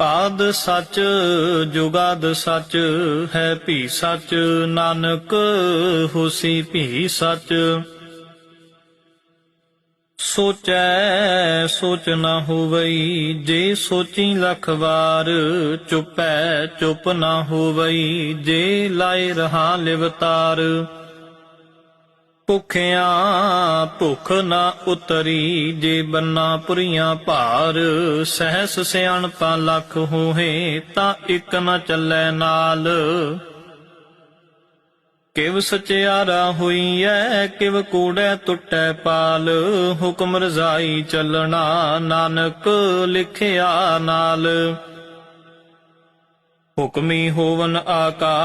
ਆਦ ਸੱਚ, ਜੁਗਾਦ ਸੱਚ, ਹੈ ਭੀ ਸੱਚ, ਨਾਨਕ ਹੋਸੀ ਭੀ ਸੱਚ। ਸੋਚੈ, ਸੋਚ ਨਾ ਹੋਵਈ, ਜੇ ਸੋਚੀ ਲੱਖ ਵਾਰ, ਚੁਪੈ, ਚੁਪ ਨਾ ਹੋਵਈ, ਜੇ ਲਾਇ ਰਹਾ ਲਿਵਤਾਰ। ਭੁਖਿਆਂ ਭੁਖ ਨਾ ਉਤਰੀ, ਜੇ ਬੰਨਾ ਪੁਰੀਆਂ ਭਾਰ, ਸਹਿਸ ਸਿਆਣਪਾ ਲੱਖ ਹੋਏ ਤਾਂ ਇੱਕ ਨਾ ਚੱਲੈ ਨਾਲ। ਕਿਵ ਸਚਿਆਰਾ ਹੋਈਐ, ਕਿਵ ਕੂੜੈ ਟੁੱਟੈ ਪਾਲ, ਹੁਕਮ ਰਜ਼ਾਈ ਚੱਲਣਾ ਨਾਨਕ ਲਿਖਿਆ ਨਾਲ। ਹੁਕਮੀ ਹੋਵਨ ਆਕਾ